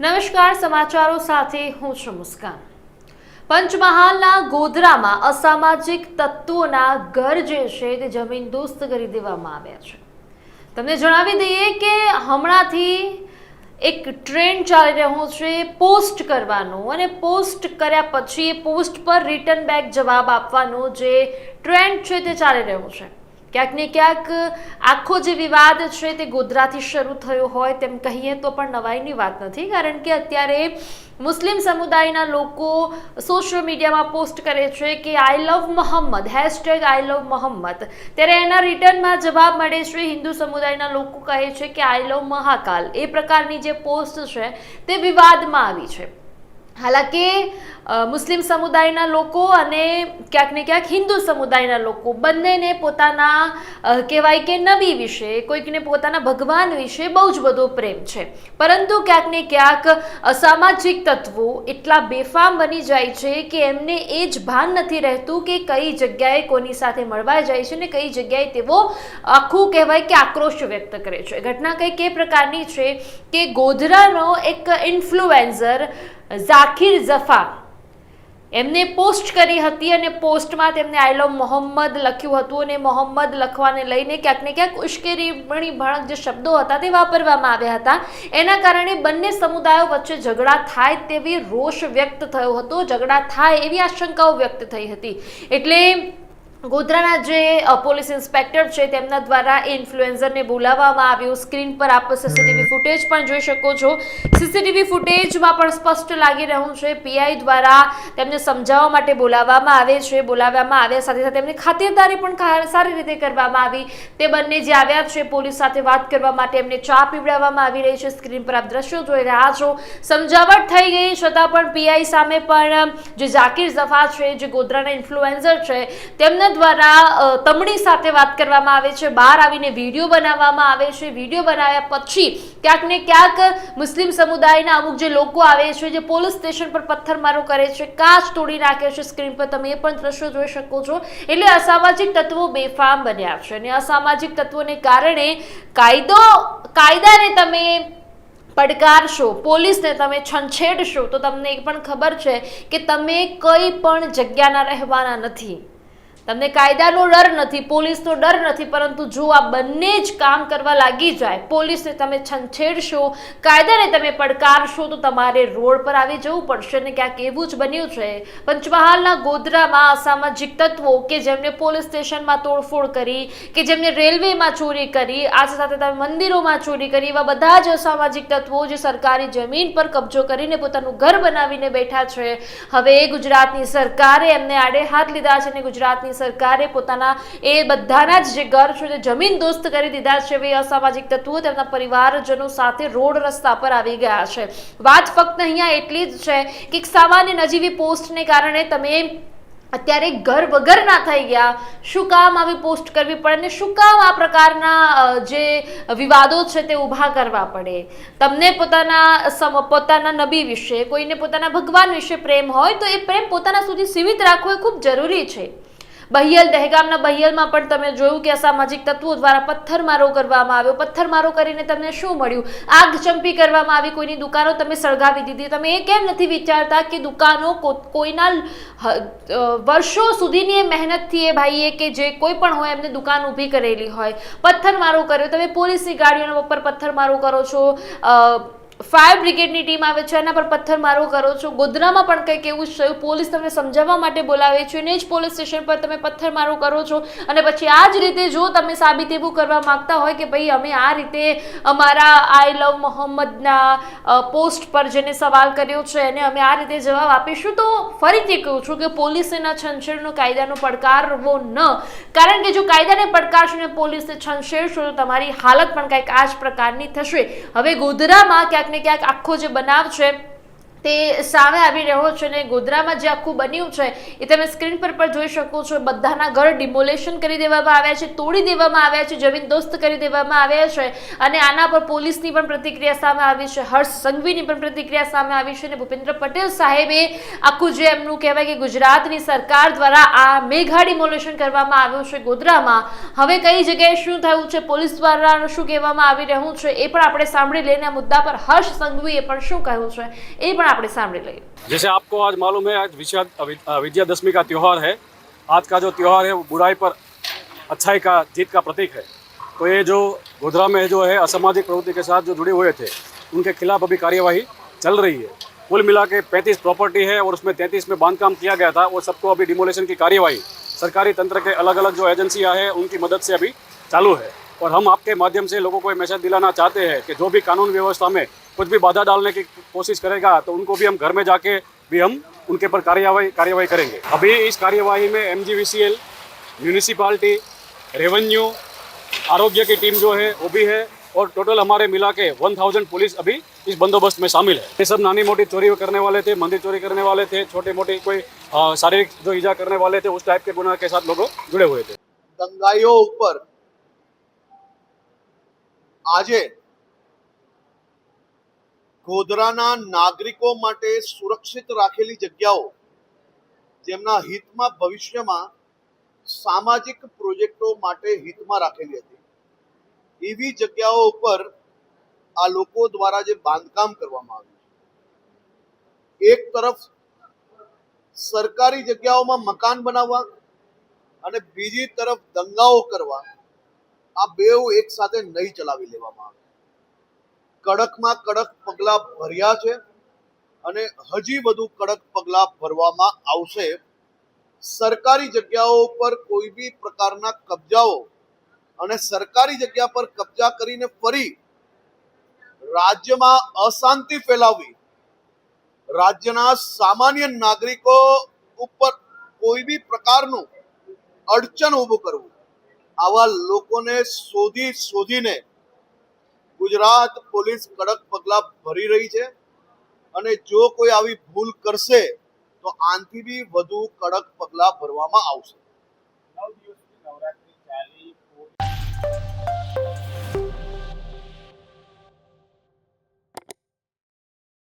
નમસ્કાર, સમાચારો સાથે હું છું મુસ્કાન. પંચમહાલના ગોધરામાં અસામાજિક તત્વોના ઘર જે છે તે જમીન દોસ્ત કરી દેવામાં આવ્યા છે. તમને જણાવી દઈએ કે હમણાંથી એક ટ્રેન્ડ ચાલી રહ્યો છે, પોસ્ટ કરવાનો અને પોસ્ટ કર્યા પછી એ પોસ્ટ પર રિટર્ન બેક જવાબ આપવાનો જે ટ્રેન્ડ છે તે ચાલી રહ્યો છે. ક્યાંક ને ક્યાંક આખો જે વિવાદ છે તે ગોધરાથી શરૂ થયો હોય તેમ કહીએ તો પણ નવાઈની વાત નથી, કારણ કે અત્યારે મુસ્લિમ સમુદાયના લોકો સોશિયલ મીડિયામાં પોસ્ટ કરે છે કે I love Mohammad hashtag I love Mohammad ત્યારે એના રિટર્નમાં જવાબ મળે છે, હિન્દુ સમુદાયના લોકો કહે છે કે આઈ લવ મહાકાલ. એ પ્રકારની જે પોસ્ટ છે તે વિવાદમાં આવી છે. હાલાકી મુસ્લિમ સમુદાયના લોકો અને ક્યાંક ને ક્યાંક હિન્દુ સમુદાયના લોકો, બંનેને પોતાના કહેવાય કે નબી વિશે, કોઈકને પોતાના ભગવાન વિશે બહુ જ બધો પ્રેમ છે. પરંતુ ક્યાંક ને ક્યાંક અસામાજિક તત્વો એટલા બેફામ બની જાય છે કે એમને એ જ ભાન નથી રહેતું કે કઈ જગ્યાએ કોની સાથે મળવા જાય છે ને કઈ જગ્યાએ તેઓ આખું કહેવાય કે આક્રોશ વ્યક્ત કરે છે. ઘટના કંઈક એ પ્રકારની છે કે ગોધરાનો એક ઇન્ફ્લુએન્સર ઝાકિર ઝફા એમને પોસ્ટ કરી હતી અને પોસ્ટમાં તેમને આઈ લવ મોહમ્મદ લખ્યું હતું અને મોહમ્મદ લખવાને લઈને ક્યાંક ને ક્યાંક ઉશ્કેરીમણી ભણક જે શબ્દો હતા તે વાપરવામાં આવ્યા હતા. એના કારણે બંને સમુદાયો વચ્ચે ઝઘડા થાય તેવી રોષ વ્યક્ત થયો હતો. ઝઘડા થાય એવી આશંકાઓ વ્યક્ત થઈ હતી. એટલે ગોધરાના જે પોલીસ ઇન્સ્પેક્ટર છે, તેમના દ્વારા ઇન્ફ્લુએન્ઝરને બોલાવવામાં આવ્યું. સ્ક્રીન પર આપ સીસીટીવી ફૂટેજ પણ જોઈ શકો છો. સીસીટીવી ફૂટેજમાં પણ સ્પષ્ટ લાગી રહ્યું છે. પીઆઈ દ્વારા તેમને સમજાવવા માટે બોલાવવામાં આવે છે. બોલાવવામાં આવ્યા સાથે સાથે તેમની ખાતરદારી પણ સારી રીતે કરવામાં આવી. તે બંને જે આવ્યા છે, પોલીસ સાથે વાત કરવા માટે એમને ચા પીવડાવવામાં આવી રહી છે. સ્ક્રીન પર આપ દ્રશ્યો જોઈ રહ્યા છો. સમજાવટ થઈ ગઈ છતાં પણ પીઆઈ સામે પણ જે ઝાકીર ઝફા છે, જે ગોધરાના ઇન્ફ્લુએન્સર છે, તેમના દ્વારા તમણી સાથે વાત કરવામાં આવે છે, બહાર આવીને વીડિયો બનાવવામાં આવે છે. વીડિયો બનાવ્યા પછી ક્યાંક ને ક્યાંક મુસ્લિમ સમુદાયના અમુક જે લોકો આવે છે, જે પોલીસ સ્ટેશન પર પથ્થરમારો કરે છે, કાચ તોડી નાખે છે સ્ક્રીન પર. તમે એ પણ દ્રશ્યો જોઈ શકો છો. એટલે અસામાજિક તત્વો બેફામ બન્યા છે અને અસામાજિક તત્વોને કારણે કાયદો, કાયદાને તમે પડકારશો, પોલીસને તમે છંછેડશો, તો તમને એ પણ ખબર છે કે તમે કઈ પણ જગ્યાના રહેવાના નથી. તમને કાયદાનો ડર નથી, પોલીસનો ડર નથી, પરંતુ જો આ બંને જ કામ કરવા લાગી જાય, પોલીસને તમે છંછેડશો, કાયદાને તમે પડકારશો, તો તમારે રોડ પર આવી જવું પડશે ને ક્યાંક એવું જ બન્યું છે. પંચમહાલના ગોધરામાં અસામાજિક તત્વો કે જેમને પોલીસ સ્ટેશનમાં તોડફોડ કરી, કે જેમને રેલવેમાં ચોરી કરી આ સાથે તમે મંદિરોમાં ચોરી કરી, એવા બધા જ અસામાજિક તત્વો જે સરકારી જમીન પર કબજો કરીને પોતાનું ઘર બનાવીને બેઠા છે. હવે ગુજરાતની સરકારે એમને આડે હાથ લીધા છે અને ગુજરાતની સરકારે પોતાના એ બધાના જ જે ઘર છે જમીન દોસ્ત કરી દીધા છે હવે અસામાજિક તત્વો તેમના પરિવારજનો સાથે રોડ રસ્તા પર આવી ગયા છે. વાત ફક્ત અહીંયા એટલી જ છે કે સામાન્ય નજીવી પોસ્ટને કારણે તમે અત્યારે ઘર વગર ના થઈ ગયા, શું કામ આવી પોસ્ટ કરવી પડે ને શું કામ આ પ્રકારના જે વિવાદો છે તે ઊભા કરવા પડે? તમને પોતાના પોતાના નબી વિશે, કોઈને પોતાના ભગવાન વિશે પ્રેમ હોય તો એ પ્રેમ પોતાના સુધી સીમિત રાખવો એ ખૂબ જરૂરી છે. બહિયલ, દહેગામના બહિયલમાં પણ તમે જોયું કે અસામાજિક તત્વો દ્વારા પથ્થરમારો કરવામાં આવ્યો. પથ્થરમારો કરીને તમને શું મળ્યું? આગ ચંપી કરવામાં આવી, કોઈની દુકાનો તમે સળગાવી દીધી. તમે એ કેમ નથી વિચારતા કે દુકાનો કોઈના વર્ષો સુધીની એ મહેનતથી એ ભાઈએ કે જે કોઈ પણ હોય એમને દુકાન ઊભી કરેલી હોય. પથ્થરમારો કર્યો. તમે પોલીસની ગાડીઓના ઉપર પથ્થરમારો કરો છો. ફાયર બ્રિગેડની ટીમ આવે છે એના પર પથ્થરમારો કરો છો. ગોધરામાં પણ કંઈક એવું જ થયું. પોલીસ તમને સમજાવવા માટે બોલાવે છે અને જ પોલીસ સ્ટેશન પર તમે પથ્થરમારો કરો છો. અને પછી આ જ રીતે જો તમે સાબિત એવું કરવા માંગતા હોય કે ભાઈ, અમે આ રીતે અમારા આઈ લવ મોહમ્મદના પોસ્ટ પર જેને સવાલ કર્યો છે, એને અમે આ રીતે જવાબ આપીશું, તો ફરીથી કહું છું કે પોલીસના છંછેડનો કાયદાનો પડકારવો ન. કારણ કે જો કાયદાને પડકારશો ને પોલીસને છંછેડશો, તો તમારી હાલત પણ કંઈક આ જ પ્રકારની થશે. હવે ગોધરામાં ક્યાંક ને ક્યાંક આખો જે બનાવ છે તે સામે આવી રહ્યો છે અને ગોધરામાં જે આખું બન્યું છે, એ તમે સ્ક્રીન પર પણ જોઈ શકો છો. બધાના ઘર ડિમોલેશન કરી દેવામાં આવ્યા છે, તોડી દેવામાં આવ્યા છે, જમીન દોસ્ત કરી દેવામાં આવ્યા છે અને આના પર પોલીસની પણ પ્રતિક્રિયા સામે આવી છે, હર્ષ સંઘવીની પણ પ્રતિક્રિયા સામે આવી છે અને ભૂપેન્દ્ર પટેલ સાહેબે આખું જે એમનું કહેવાય કે ગુજરાતની સરકાર દ્વારા આ મેઘા ડિમોલેશન કરવામાં આવ્યું છે ગોધરામાં. હવે કઈ જગ્યાએ શું થયું છે, પોલીસ દ્વારા શું કહેવામાં આવી રહ્યું છે, એ પણ આપણે સાંભળી લઈને મુદ્દા પર હર્ષ સંઘવીએ પણ શું કહ્યું છે, એ પણ આપણે સાંભળી લઈએ जैसे आपको आज मालूम है आज विजया विजयादशमी का त्यौहार है आज का जो त्यौहार है वो बुराई पर अच्छाई का जीत का प्रतीक है तो ये जो गोधरा में जो है असामाजिक प्रवृत्ति के साथ जो जुड़े हुए थे उनके खिलाफ अभी कार्यवाही चल रही है कुल मिला के पैंतीस प्रॉपर्टी है और उसमें तैंतीस में बांधकाम किया गया था वो सबको अभी डिमोलेशन की कार्यवाही सरकारी तंत्र के अलग अलग जो एजेंसियां हैं उनकी मदद से अभी चालू है और हम आपके माध्यम से लोगों को मैसेज दिलाना चाहते हैं कि जो भी कानून व्यवस्था में कुछ भी बाधा डालने की कोशिश करेगा तो उनको भी हम घर में जाके भी हम उनके पर कार्यवाही कार्यवाही करेंगे। अभी इस कार्यवाही में एम म्यूनिसिपालिटी रेवेन्यू आरोग्य की टीम जो है, वो भी है और टोटल हमारे मिला के वन थाउज़ेंड पुलिस अभी इस बंदोबस्त में शामिल है। ये सब नानी मोटी चोरी करने वाले थे, मंदिर चोरी करने वाले थे, छोटे मोटे कोई शारीरिक जो ईजा करने वाले थे, उस टाइप के गुना के साथ लोग जुड़े हुए थे। दंगाइयों ऊपर આજે ગોધરાના નાગરિકો માટે સુરક્ષિત રાખેલી જગ્યાઓ જેમના હિતમાં ભવિષ્યમાં સામાજિક પ્રોજેક્ટો માટે હિતમાં રાખેલી હતી. એવી જગ્યાઓ ઉપર આ લોકો દ્વારા જે બાંધકામ કરવામાં આવ્યું છે. એક તરફ સરકારી જગ્યાઓમાં મકાન બનાવવા અને બીજી તરફ દંગાઓ કરવા આ બેઉ એક સાથે નહીં ચલાવી લેવામાં આવે. કડકમાં કડક પગલા ભર્યા છે અને હજી વધુ કડક પગલા ભરવામાં આવશે. સરકારી જગ્યાઓ પર કોઈ બી પ્રકારના કબજાઓ અને સરકારી જગ્યા પર કબજા કરીને ફરી રાજ્યમાં અશાંતિ ફેલાવવી, રાજ્યના સામાન્ય નાગરિકો ઉપર કોઈ બી પ્રકારનું અડચણ ઊભું કરવું આવા લોકોને શોધી શોધીને ગુજરાત પોલીસ કડક પગલા ભરી રહી છે અને જો કોઈ આવી ભૂલ કરશે, તો આનથી બી વધુ કડક પગલા ભરવામાં આવશે.